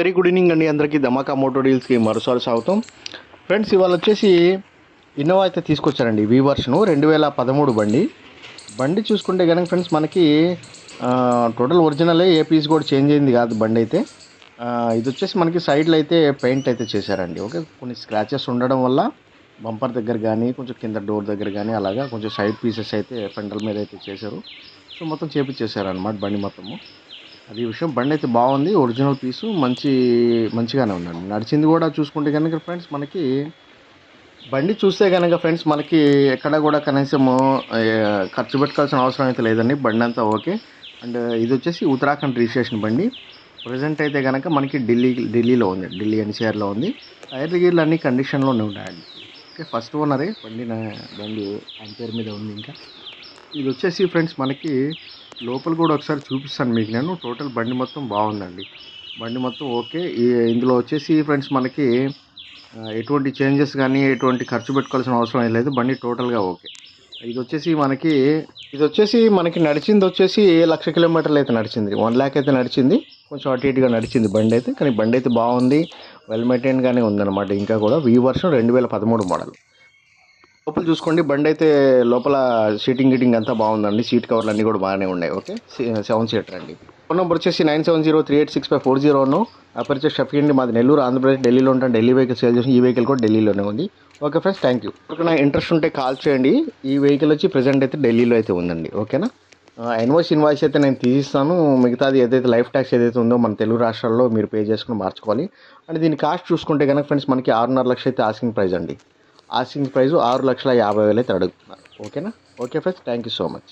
Very good evening అండి అందరికీ. ధమాకా Moto డీల్స్కి మరోసారి స్వాగతం. ఫ్రెండ్స్ ఇవాళ వచ్చేసి ఇన్నోవా అయితే తీసుకొచ్చారండి. వి వర్షను రెండు వేల పదమూడు బండి. బండి చూసుకుంటే కనుక ఫ్రెండ్స్ మనకి టోటల్ ఒరిజినలే ఏ పీస్ కూడా చేంజ్ అయింది కాదు బండి అయితే. ఇది వచ్చేసి మనకి సైడ్లో అయితే పెయింట్ అయితే చేశారండి. ఓకే కొన్ని స్క్రాచెస్ ఉండడం వల్ల బంపర్ దగ్గర కానీ కొంచెం కింద డోర్ దగ్గర కానీ అలాగా కొంచెం సైడ్ పీసెస్ అయితే పెండల్ మీద అయితే చేశారు. సో మొత్తం చేపించేశారు అనమాట బండి మొత్తము. అది విషయం. బండి అయితే బాగుంది. Original piece. మంచి మంచిగానే ఉందండి. నడిచింది కూడా చూసుకుంటే కనుక ఫ్రెండ్స్ మనకి బండి చూస్తే కనుక ఫ్రెండ్స్ మనకి ఎక్కడ కూడా కనీసము ఖర్చు పెట్టుకోవాల్సిన అవసరం అయితే లేదండి. బండి అంతా ఓకే. అండ్ ఇది వచ్చేసి ఉత్తరాఖండ్ రిజిస్ట్రేషన్ బండి. ప్రజెంట్ అయితే కనుక మనకి ఢిల్లీ ఢిల్లీలో ఉంది. ఢిల్లీ ఎన్సీఆర్లో ఉంది. టైర్లు గీర్లు అన్ని కండిషన్లోనే ఉన్నాయండి. ఓకే ఫస్ట్ ఓనరే. బండి బండి ఆయన పేరు మీద ఉంది ఇంకా. ఇది వచ్చేసి ఫ్రెండ్స్ మనకి లోపల కూడా ఒకసారి చూపిస్తాను మీకు నేను. టోటల్ బండి మొత్తం బాగుందండి. బండి మొత్తం ఓకే. ఇందులో వచ్చేసి ఫ్రెండ్స్ మనకి ఎటువంటి చేంజెస్ కానీ ఎటువంటి ఖర్చు పెట్టుకోవాల్సిన అవసరం ఏం లేదు. బండి టోటల్గా ఓకే. ఇది వచ్చేసి మనకి ఇది వచ్చేసి మనకి నడిచింది వచ్చేసి లక్ష కిలోమీటర్లు అయితే నడిచింది. వన్ ల్యాక్ అయితే నడిచింది. కొంచెం అటు ఇటుగా నడిచింది బండి అయితే. కానీ బండి అయితే బాగుంది. వెల్ మెయింటైన్గానే ఉందన్నమాట. ఇంకా కూడా వీ వర్షం రెండు వేల పదమూడు మోడల్ లోపల చూసుకోండి. బండి అయితే లోపల సీటింగ్ గిటింగ్ అంతా బాగుందండి. సీట్ కవర్లు అన్నీ కూడా బాగానే ఉన్నాయి. ఓకే? సెవెన్ సీటర్ అండి. ఫోన్ నెంబర్ వచ్చేసి nine seven zero three eight six five four zero అపరిచే Shafi అండి మాది నెల్లూరు ఆంధ్రప్రదేశ్ ఢిల్లీలో ఉంటాను ఢిల్లీ వెహికల్ సేల్ చేసి ఈ వెహికల్ కూడా ఢిల్లీలోనే ఉంది. Okay friends thank you. నా ఇంట్రెస్ట్ ఉంటే కాల్ చేయండి. ఈ వెహికల్ వచ్చి ప్రజెంట్ అయితే ఢిల్లీలో అయితే ఉందండి. ఓకేనా? ఇన్వాయిస్ ఇన్వాయిస్ అయితే నేను తీసిస్తాను. మిగతాది ఏదైతే లైఫ్ ట్యాక్స్ ఏదైతే ఉందో మన తెలుగు రాష్ట్రాల్లో మీరు పే చేసుకుని మార్చుకోవాలి. అండ్ దీని కాస్ట్ చూసుకుంటే కనుక ఫ్రెండ్స్ మనకి ఆరున్నర లక్ష అయితే ఆస్కింగ్ ప్రైస్ అండి. ఆస్కింగ్ ప్రైస్ ఆరు లక్షల యాభై వేలు అయితే అడుగుతున్నారు. ఓకేనా? Okay friends thank you so much.